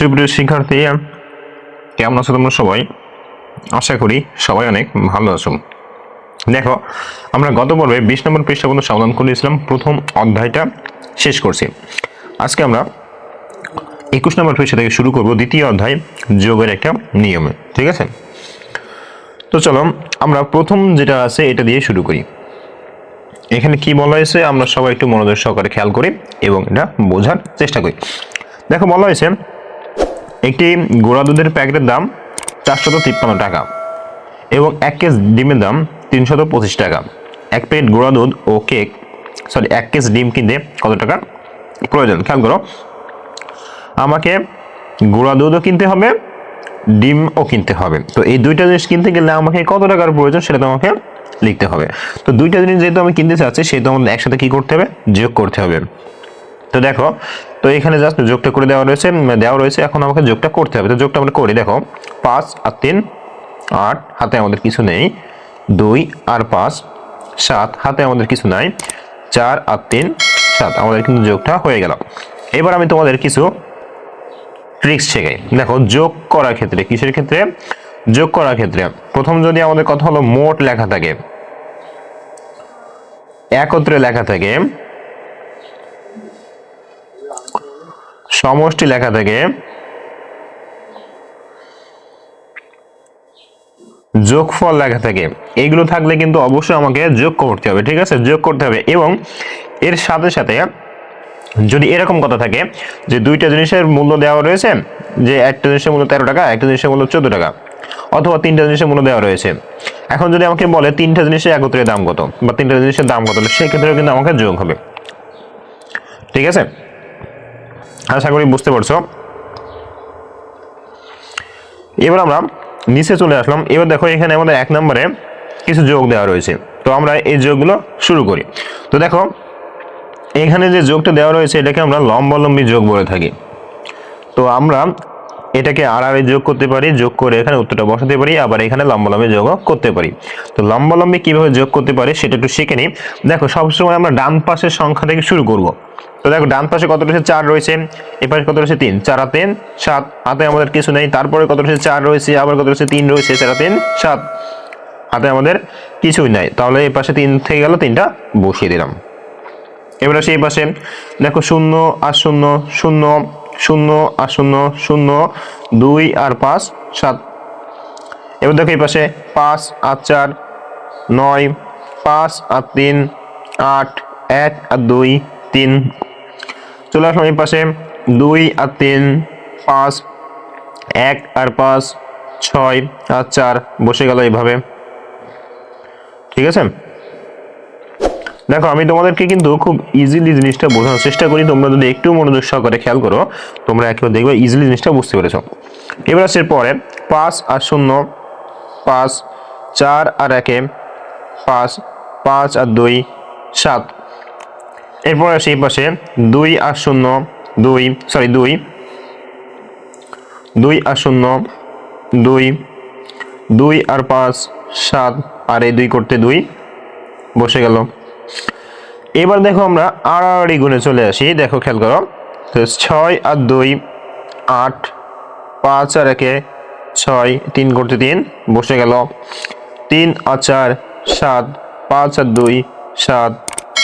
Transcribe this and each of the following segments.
সুপ্রিয় শিক্ষার্থী, কেমন আছো তোমরা সবাই? আশা করি সবাই অনেক ভালো আছো। দেখো, আমরা গত পর্বে বিশ নম্বর পৃষ্ঠা পর্যন্ত সমাধান করেছিলাম প্রথম অধ্যায়টা শেষ করছি। আজকে আমরা একুশ নম্বর পৃষ্ঠা থেকে শুরু করব, দ্বিতীয় অধ্যায়, যোগের একটা নিয়মে। ঠিক আছে? তো চলো, আমরা প্রথম যেটা আছে, এটা দিয়ে শুরু করি। এখানে কি বলা হয়েছে, আমরা সবাই একটু মনোযোগ সহকারে খেয়াল করি এবং এটা বোঝার চেষ্টা করি। দেখো, বলা হয়েছে একটি গোড়া দুধের প্যাকেটের দাম চারশত তিপ্পান্ন টাকা এবং এক কেজ ডিমের দাম তিনশত পঁচিশ টাকা। এক প্লেট গোড়া দুধ ও কেক, সরি, এক কেজ ডিম কিনতে কত টাকা? প্রয়োজন, খেয়াল করো। আমাকে গুঁড়া দুধও কিনতে হবে, ডিমও কিনতে হবে। তো এই দুইটা জিনিস কিনতে গেলে আমাকে কত টাকার প্রয়োজন সেটা তোমাকে লিখতে হবে। তো দুইটা জিনিস যেহেতু আমি কিনতে চাচ্ছি, সেহেতু আমাদের একসাথে কি করতে হবে? যোগ করতে হবে। তো দেখো, তো এখানে জাস্ট যোগটা করে দেওয়া রয়েছে দেওয়া রয়েছে, এখন আমাকে যোগটা করতে হবে। তো যোগটা আমরা করি, দেখো, পাঁচ আর তিন, আট, হাতে আমাদের কিছু নেই। দুই আর পাঁচ, সাত, হাতে আমাদের কিছু নাই। চার আর তিন, সাত, আমাদের কিন্তু যোগটা হয়ে গেল। এবার আমি তোমাদের কিছু ট্রিক্স শেখাই। দেখো, যোগ করার ক্ষেত্রে, কিসের ক্ষেত্রে? যোগ করার ক্ষেত্রে, প্রথম যদি আমাদের কথা হলো মোট লেখা থাকে, একত্রে লেখা থাকে সমষ্টি লেখা থাকে, যোগফল লেখা থাকে। এইগুলো থাকলে কিন্তু অবশ্যই আমাকে যোগ করতে হবে, ঠিক আছে? যোগ করতে হবে এবং এর সাথে সাথে যদি এরকম কথা থাকে যে দুইটা জিনিসের মূল্য দেওয়া রয়েছে, যে একটা জিনিসের মূল্য তেরো টাকা, একটা জিনিসের মূল্য চোদ্দ টাকা, অথবা তিনটা জিনিসের মূল্য দেওয়া রয়েছে। এখন যদি আমাকে বলে তিনটা জিনিসের একত্রে দাম কত বা তিনটা জিনিসের দাম কত, সেক্ষেত্রেও কিন্তু আমাকে যোগ হবে। ঠিক আছে? আশা করি বুঝতে পারছ। এবার আমরা নিচে চলে আসলাম। এবার দেখো এখানে আমাদের এক নম্বরে কিছু যোগ দেওয়া রয়েছে। তো আমরা এই যোগগুলো শুরু করি। তো দেখো, এখানে যে যোগটা দেওয়া রয়েছে, এটাকে আমরা লম্বালম্বী যোগ বলে থাকি। তো আমরা এটাকে আর যোগ করতে পারি, যোগ করে এখানে উত্তরটা বসাতে পারি, আবার এখানে লম্বালম্বী যোগও করতে পারি। তো লম্বালম্বী কীভাবে যোগ করতে পারি, সেটা একটু শিখে নিই। দেখো, সবসময় আমরা ডান পাশের সংখ্যা থেকে শুরু করব। তো দেখো, ডান পাশে কত রয়েছে চার রয়েছে এ পাশে কত রয়েছে তিন, চার আর তিন সাত, হাতে আমাদের কিছু নেই, তারপরে কত রয়েছে চার রয়েছে, আবার কত রয়েছে তিন রয়েছে, চার তিন সাত, হাতে আমাদের কিছুই নাই। তাহলে এই পাশে তিন থেকে গেল, তিনটা বসিয়ে দিলাম। এবার আসি এই পাশে, দেখো শূন্য আর শূন্য শূন্য শূন্য আর শূন্য শূন্য, দুই আর পাঁচ, সাত। এবার দেখো এই পাশে পাঁচ আর চার, নয়, পাঁচ আর তিন, আট, এক আর দুই, তিন চলে আসলাম এই পাশে। দুই আর তিন, পাঁচ, এক আর পাঁচ, ছয় আর চার, বসে গেল এইভাবে। ঠিক আছে? দেখো, আমি তোমাদেরকে কিন্তু খুব ইজিলি জিনিসটা বোঝানোর চেষ্টা করি। তোমরা যদি একটু মনোযোগ সহকারে খেয়াল করো, তোমরা একেবারে দেখবে ইজিলি জিনিসটা বুঝতে পেরেছ। এবার আসছে পরে। পাঁচ আর শূন্য, পাঁচ, চার আর একে, পাঁচ পাঁচ আর দুই, সাত। এরপর আসে পাশে দুই আর শূন্য, দুই সরি দুই। দুই আর শূন্য, দুই। দুই আর পাঁচ, সাত। আর এই দুই করতে দুই। বসে গেল। এবার দেখো আমরা আড়াআড়ি গুণে চলে আসি। দেখো খেয়াল করো। তো ছয় আর দুই, আট। পাঁচ আর একে ছয়, তিন করতে তিন। বসে গেল। তিন আর চার, সাত। পাঁচ আর দুই, সাত।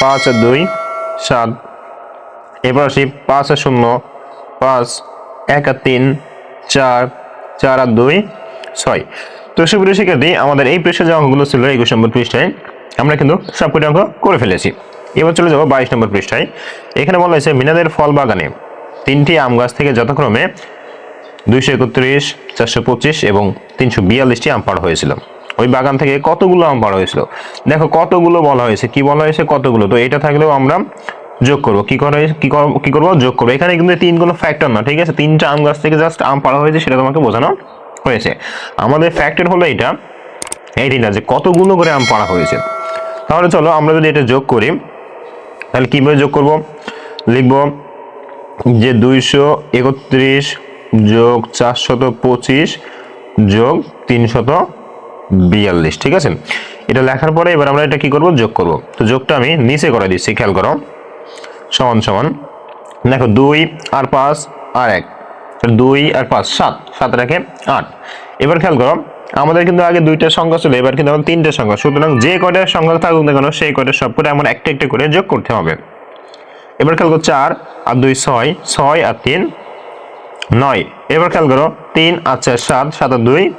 পাঁচ আর দুই। সাত। এবার আসি পাঁচ আর শূন্য। পাঁচ, এক আর তিন, চার চার আর দুই, ছয়। তো সুপ্রিয় শিক্ষার্থী, আমাদের এই পৃষ্ঠায় যে অঙ্কগুলো ছিল একুশ নম্বর পৃষ্ঠায়, আমরা কিন্তু সবকটি অঙ্ক করে ফেলেছি। এবার চলে যাব বাইশ নম্বর পৃষ্ঠায়। এখানে বলা হয়েছে, মিনাদের ফল বাগানে তিনটি আম গাছ থেকে যথাক্রমে দুইশো একত্রিশ, চারশো পঁচিশ এবং তিনশো বিয়াল্লিশটি আম পাড় হয়েছিল। ওই বাগান থেকে কতগুলো আম পাড়া হয়েছিল? দেখো, কতগুলো বলা হয়েছে। কি বলা হয়েছে? কতগুলো? তো এটা থাকলেও আমরা যোগ করব। কি করে কর- কি করব? যোগ করব। এখানে কিন্তু তিন কোনো ফ্যাক্টর না, ঠিক আছে? তিনটা আম গাছ থেকে জাস্ট আম পাড়া হয়েছে সেটা তোমাকে বোঝানো হয়েছে। আমাদের ফ্যাক্টর হলো এটা এই তিনটা যে কতগুলো করে আম পাড়া হয়েছে। তাহলে চলো আমরা যদি এটা যোগ করি, তাহলে কীভাবে যোগ করব? লিখব যে দুইশো একত্রিশ যোগ চারশত পঁচিশ যোগ তিনশত বিয়াল্লিশ, ঠিক আছে? এটা লেখার পরে এবার আমরা এটা কি করব? যোগ করব। তো যোগটা আমি নিচে করে দিচ্ছি, খেয়াল করো। সমান সমান। দেখো, দুই আর পাঁচ আর এক। দুই আর পাঁচ, সাত। সাত রাখে আট। এবার খেয়াল করো, আমাদের কিন্তু আগে দুইটা সংখ্যা ছিল, এবার কিন্তু আমাদের তিনটে সংখ্যা। সুতরাং যে কয়টা সংখ্যা থাকুক না কেন, সেই কয়টা সব করে আমার একটা একটা করে যোগ করতে হবে। এবার খেয়াল করো, চার আর দুই ছয় ছয় আর তিন, নয়। এবার খেয়াল করো, তিন আর চার, সাত সাত আর দুই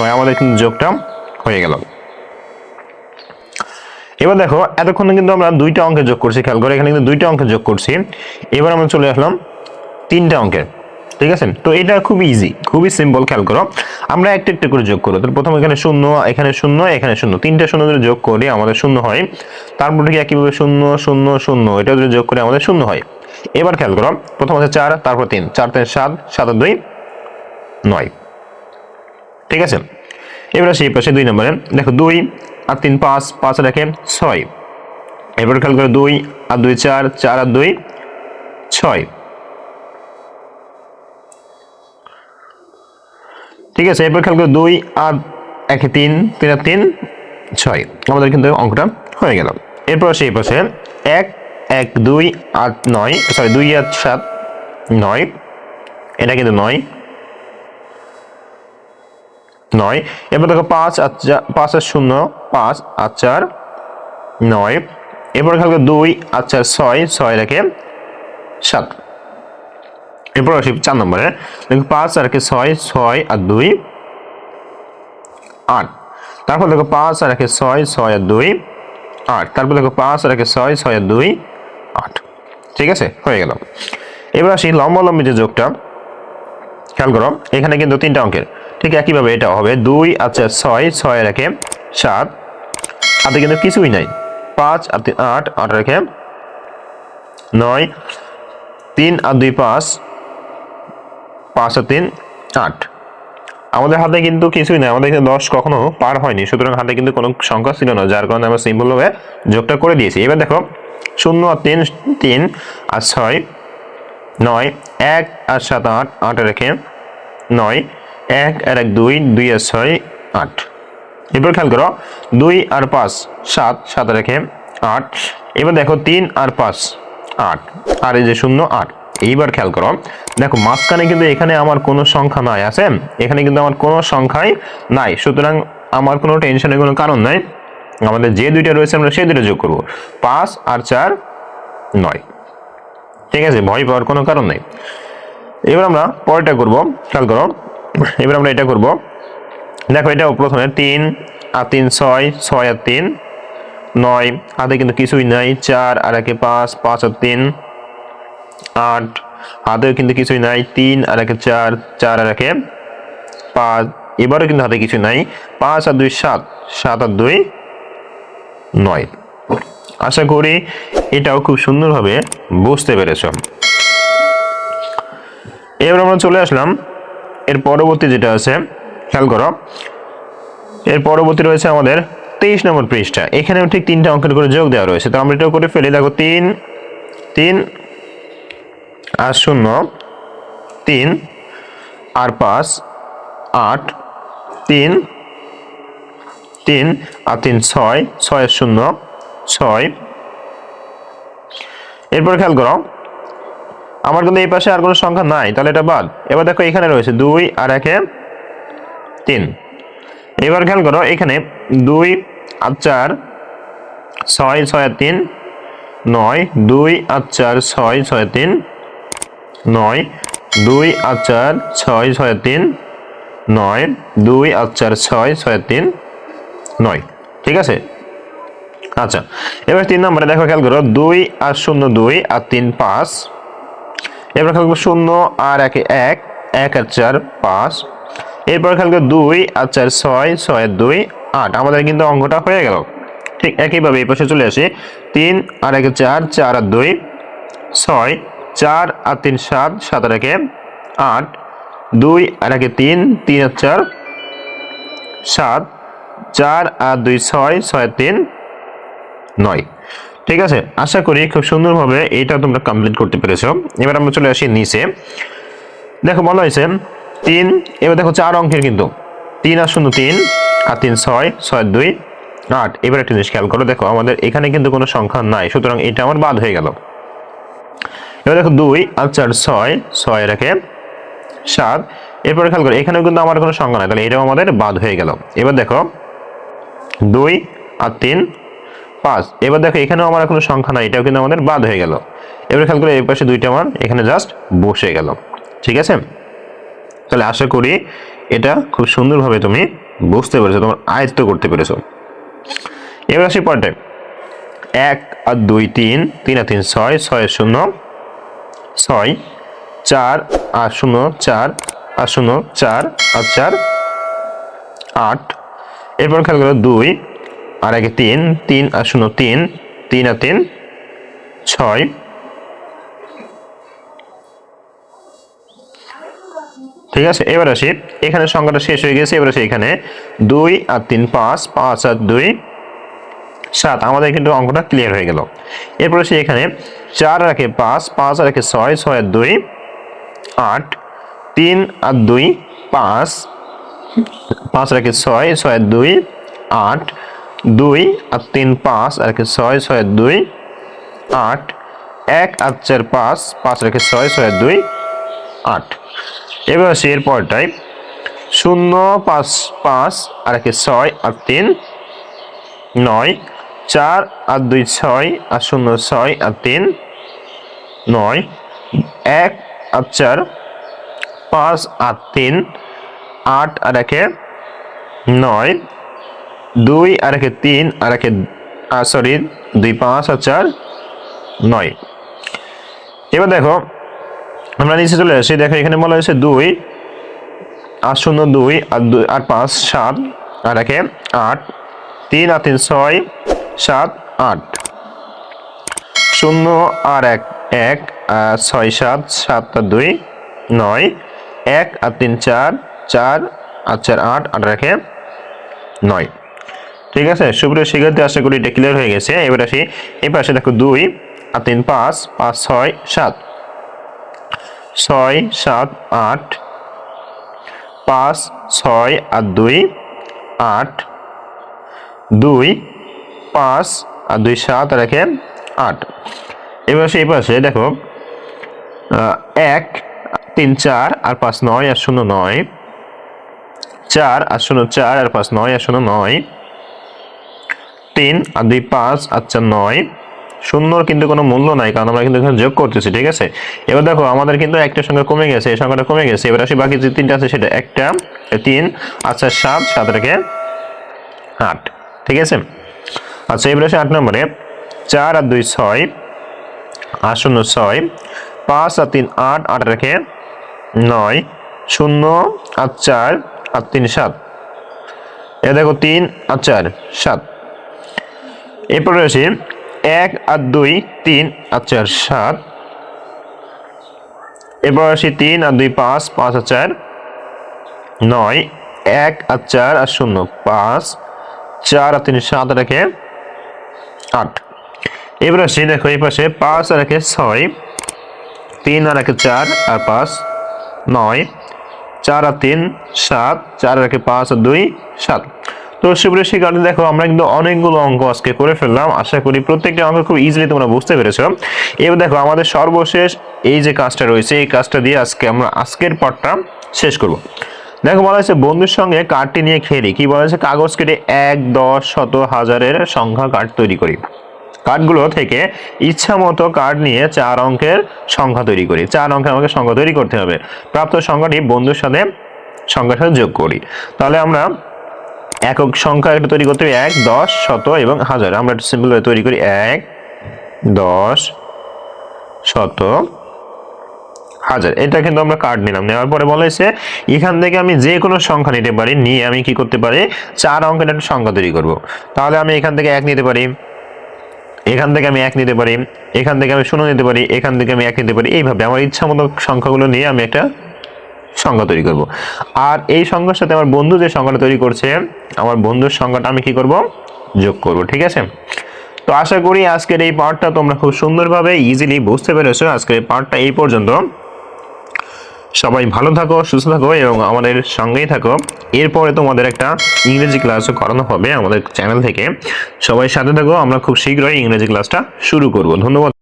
নয়, আমাদের কিন্তু যোগটা হয়ে গেল। এবার দেখো, এতক্ষণ কিন্তু আমরা দুইটা অঙ্কে যোগ করছি, খেয়াল করো, এখানে কিন্তু দুইটা অঙ্কে যোগ করছি। এবার আমরা চলে আসলাম তিনটা অঙ্কের ঠিক আছে? তো এটা খুব ইজি খুবই সিম্পল খেয়াল করো। আমরা একটা একটা করে যোগ করব তো প্রথম এখানে শূন্য এখানে শূন্য এখানে শূন্য। তিনটা শূন্য যদি যোগ করি, আমাদের শূন্য হয়। তারপর ঠিক একইভাবে শূন্য শূন্য শূন্য, এটা যদি যোগ করে, আমাদের শূন্য হয়। এবার খেয়াল করো, প্রথম আছে চার, তারপর তিন। চার, তিন, সাত সাত, দুই, নয়। ঠিক আছে? এবার আসি এই পাশে দুই নম্বরে। দেখো দুই আর তিন পাঁচ পাঁচ রেখে ছয়। এবার খেয়াল করে দুই আর দুই চার চার আর দুই ছয়। ঠিক আছে এরপর খেয়াল করে দুই আর একে তিন তিন আর তিন, ছয়। আমাদের কিন্তু অঙ্কটা হয়ে গেল। এরপর সেই পাশে এক এক, দুই, আট, নয় সরি দুই আট সাত, নয়। এটা কিন্তু নয়। নয়। এরপর দেখো পাঁচ আর পাঁচ আর শূন্য, পাঁচ আর চার, নয়। এরপর করে দুই আর চার, ছয় ছয় রেখে সাত। এরপর আসি চার নম্বরে। দেখো পাঁচ আর একে ছয় ছয় আর দুই, আট। তারপর দেখো পাঁচ আর একে ছয় ছয় আর দুই, আট। তারপর দেখো পাঁচ আর একে ছয় ছয় আর দুই, আট। ঠিক আছে? হয়ে গেল। এবার আসি লম্বা লম্বি যে যোগটা। খেয়াল করো, এখানে কিন্তু তিনটা অঙ্কের। ঠিক একইভাবে এটা হবে দুই আচ্ছা ছয় ছয় রেখে সাত। হাতে কিন্তু কিছুই নাই। পাঁচ আর তিন আট আট রেখে নয়, তিন আর দুই, পাঁচ পাঁচ আর তিন, আট। আমাদের হাতে কিন্তু কিছুই নাই। আমাদের কিন্তু দশ কখনো পার হয়নি। সুতরাং হাতে কিন্তু কোনো সংখ্যা ছিল না, যার কারণে আমরা সিম্পলভাবে যোগটা করে দিয়েছি। এবার দেখো, শূন্য আর তিন তিন আর ছয়, নয়, এক আর সাত, আট আট রেখে নয় এক, আর এক, দুই দুই, আর ছয়, আট। এবার খেয়াল করো, দুই আর পাঁচ, সাত সাত রেখে আট। এবার দেখো তিন আর পাঁচ, আট। আর এই যে শূন্য, আট। এইবার খেয়াল করো, দেখো মাঝখানে কিন্তু এখানে আমার কোনো সংখ্যা নাই, আছে? এখানে কিন্তু আমার কোনো সংখ্যাই নাই। সুতরাং আমার কোনো টেনশনের কোনো কারণ নাই। আমাদের যে দুইটা রয়েছে, আমরা সেই দুটো যোগ করব। পাঁচ আর চার, নয়। ঠিক আছে? ভয় পাওয়ার কোনো কারণ নেই। এবার আমরা পরেরটা করব। খেয়াল করো এবার আমরা এটা করব। দেখো এটা প্রথমে তিন আর তিন ছয় ছয় আর তিন, নয়। হাতে কিন্তু কিছুই নাই। চার আর একে পাঁচ পাঁচ আর তিন, আট। হাতেও কিন্তু কিছুই নাই। তিন আর একে চার চার আর একে পাঁচ। এবারও কিন্তু হাতে কিছু নাই। পাঁচ আর দুই, সাত। সাত আর দুই, নয়। আশা করি এটাও খুব সুন্দরভাবে বুঝতে পেরেছ। এবার আমরা চলে আসলাম এর পরবর্তী যেটা আছে, খেয়াল করো, এর পরবর্তী রয়েছে আমাদের তেইশ নম্বর পৃষ্ঠা। এখানেও ঠিক তিনটা অঙ্কের করে যোগ দেওয়া রয়েছে। তো আমরা এটাও করে ফেলি। দেখো, তিন তিন আর শূন্য, তিন আর পাঁচ, আট, তিন তিন আর তিন, ছয় ছয় শূন্য, ছয়। এরপর খেয়াল করো আমার কিন্তু এই পাশে আর কোনো সংখ্যা নাই, তাহলে এটা বাদ। এবার দেখো এখানে রয়েছে দুই আর একে তিন। এবার খেয়াল করো, এখানে দুই আর চার, ছয় ছয় তিন, নয়, দুই আর চার, ছয় ছয় তিন, নয়, দুই আর চার, ছয় ছয় তিন, নয়, দুই আর চার, ছয় ছয় তিন, নয়। ঠিক আছে? আচ্ছা এবার তিন নম্বরে দেখো, খেয়াল করো, দুই আর শূন্য দুই আর তিন পাঁচ এবার খেয়াল করো শূন্য আর একে এক এক আর চার, পাঁচ। এরপর খেয়াল করো দুই আর চার, ছয় ছয় দুই, আট। আমাদের কিন্তু অঙ্কটা হয়ে গেল। ঠিক একইভাবে এই পাশে চলে আসি। তিন আর একে চার চার আর দুই, ছয়, চার আর তিন, সাত সাত আর একে আট। দুই আর একে তিন তিন আর চার, সাত। চার আর দুই, ছয় ছয় তিন, নয়। ঠিক আছে? আশা করি খুব সুন্দরভাবে এটা তোমরা কমপ্লিট করতে পেরেছ। এবার আমরা চলে আসি নিচে। দেখো, বলা হয়েছে তিন, এবার দেখো চার অঙ্কের কিন্তু। তিন আর শূন্য তিন, আর তিন ছয় ছয় দুই, আট। এবার একটা জিনিস খেয়াল করো, দেখো, আমাদের এখানে কিন্তু কোনো সংখ্যা নাই, সুতরাং এটা আমার বাদ হয়ে গেল। এবার দেখো দুই আর চার, ছয় ছয় রেখে সাত। এরপরে খেয়াল করো, এখানেও কিন্তু আমার কোনো সংখ্যা নাই, তাহলে এটাও আমাদের বাদ হয়ে গেল। এবার দেখো, দুই আর তিন পাঁচ। এবার দেখো, এখানেও আমার কোনো সংখ্যা নাই, এটাও কিন্তু আমাদের বাদ হয়ে গেল। এবার খেয়াল করে এই পাশে দুইটা মান এখানে জাস্ট বসে গেল। ঠিক আছে? তাহলে আশা করি এটা খুব সুন্দরভাবে তুমি বুঝতে পেরেছ, তোমার আয়ত্ত করতে পেরেছ। এবার আসি পরটা এক আর দুই তিন তিন আর তিন ছয় ছয় শূন্য, ছয়, চার আর শূন্য, চার আর শূন্য, চার আর চার, আট। এরপর খেয়াল করো, দুই আর একে তিন তিন আর শূন্য, তিন তিন আর তিন, ছয়। ঠিক আছে, এবার আসি। এখানে সংখ্যাটা শেষ হয়ে গেছে, এবার আসি এখানে। দুই আর তিন, পাঁচ পাঁচ আর দুই, সাত। আমাদের কিন্তু অঙ্কটা ক্লিয়ার হয়ে গেল। এরপর আসি এখানে। চার রাখে পাঁচ পাঁচ রাখে ছয় ছয় আর দুই, আট। তিন আর দুই, পাঁচ। পাঁচ রাখে ছয় ছয় আর দুই, আট। দুই আর তিন পাঁচ, আর রাখে ছয় ছয় দুই, আট। এক আর চার পাঁচ পাঁচ রেখে ছয় ছয় দুই, আট। এবার আসি এর পরটাই শূন্য, পাঁচ পাঁচ, আর একে ছয় আর তিন, নয়। চার আর দুই ছয়, আর শূন্য ছয় আর তিন, নয়। এক আর চার, পাঁচ আর তিন, আট আর একে নয়। দুই, আর একে তিন, আর একে সরি দুই, পাঁচ, আর চার, নয়। এবার দেখো, আমরা নিচে চলে আসি। দেখো, এখানে বলা হয়েছে দুই, আট শূন্য দুই, আর দুই, আর পাঁচ, সাত, আর একে আট, তিন, আর তিন, ছয়, সাত, আট। শূন্য, আর এক এক ছয়, সাত সাত, আর দুই, নয়, এক, আর তিন, চার চার, আর চার, আট আট রেখে নয়। ঠিক আছে? সুপ্রিয় শিক্ষার্থী, আশা করি এটা ক্লিয়ার হয়ে গেছে। এবার আসি, এই পাশে দেখো দুই, আর তিন, পাঁচ পাঁচ, ছয়, সাত। ছয়, সাত, আট, পাঁচ, ছয়, আর দুই, আট। দুই, পাঁচ, আর দুই, সাত রেখে আট। এবার সেই পাশে, দেখো এক, তিন, চার, আর পাঁচ, নয়, আর শূন্য নয়। চার, আর শূন্য চার, আর পাঁচ, নয়, আর শূন্য নয়। তিন আর দুই পাঁচ আর চার নয়। শূন্যর কিন্তু কোনো মূল্য নাই, কারণ আমরা কিন্তু এখানে যোগ করতেছি, ঠিক আছে? এবার দেখো, আমাদের কিন্তু একটা সংখ্যা কমে গেছে, এই সংখ্যাটা কমে গেছে। এবার আসি বাকি যে তিনটা আছে, সেটা একটা তিন আচ্ছা সাত সাত রেখে আট, ঠিক আছে? আচ্ছা এবার আসি আট নম্বরে। চার আর দুই ছয়, আট শূন্য ছয়, পাঁচ আর তিন আট আট রেখে নয়, শূন্য আর চার আর তিন সাত। এ দেখো তিন আর চার, সাত। এরপরে আসি এক আর দুই, তিন, আর চার, সাত। এরপর আসি তিন আর দুই, পাঁচ পাঁচ আর চার, নয়, এক আর চার আর শূন্য, পাঁচ, চার আর তিন, সাত রেখে আট। এবার আসি দেখো, এই পাশে পাঁচ আর একে ছয়, তিন আর একে চার আর পাঁচ, নয়, চার আর তিন, সাত, চার আর পাঁচ আর দুই, সাত। তো সুপ্রিয় শিক্ষার্থী, দেখো, আমরা কিন্তু অনেকগুলো অঙ্ক আজকে করে ফেললাম। আশা করি প্রত্যেকটা অঙ্ক খুব ইজিলি তোমরা বুঝতে পেরেছ। এবার দেখো, আমাদের সর্বশেষ এই যে কাজটা রয়েছে, এই কাজটা দিয়ে আজকে আমরা আজকের পাঠটা শেষ করব। দেখো, বলা হয়েছে, বন্ধুর সঙ্গে কার্ডটি নিয়ে খেলি। কি বলা হয়েছে? কাগজ কেটে এক, দশ, শত, হাজারের সংখ্যা কার্ড তৈরি করি। কার্ডগুলো থেকে ইচ্ছা মতো কার্ড নিয়ে চার অঙ্কের সংখ্যা তৈরি করি। চার অঙ্কের আমাকে সংখ্যা তৈরি করতে হবে। প্রাপ্ত সংখ্যাটি বন্ধুর সাথে সংখ্যার সাথে যোগ করি। তাহলে আমরা একক সংখ্যা একটা তৈরি করতে হবে, এক, দশ, শত এবং হাজার। আমরা একটা সিম্পল তৈরি করি, এক, দশ, শত, হাজার। এটা কিন্তু আমরা কার্ড নিলাম। নেওয়ার পরে বলা হয়েছে, এখান থেকে আমি যে কোনো সংখ্যা নিতে পারি, নিয়ে আমি কি করতে পারি, চার অঙ্কের একটা সংখ্যা তৈরি করব। তাহলে আমি এখান থেকে এক নিতে পারি, এখান থেকে আমি এক নিতে পারি, এখান থেকে আমি শূন্য নিতে পারি, এখান থেকে আমি এক নিতে পারি। এইভাবে আমার ইচ্ছা মতো সংখ্যাগুলো নিয়ে আমি একটা সংখ্যা তৈরি করব। আর এই সংখ্যার সাথে আমার বন্ধু যে সংখ্যাটা তৈরি করছে, আমার বন্ধুর সংখ্যাটা আমি কি করব? যোগ করব, ঠিক আছে? তো আশা করি আজকের এই পার্টটা তোমরা খুব সুন্দরভাবে ইজিলি বুঝতে পেরেছ। আজকের এই পার্টটা এই পর্যন্ত। সবাই ভালো থাকো, সুস্থ থাকো এবং আমাদের সঙ্গেই থাকো। এরপরে তোমাদের একটা ইংরেজি ক্লাসও করানো হবে আমাদের চ্যানেল থেকে। সবাই সাথে থাকো, আমরা খুব শীঘ্রই ইংরেজি ক্লাসটা শুরু করব। ধন্যবাদ।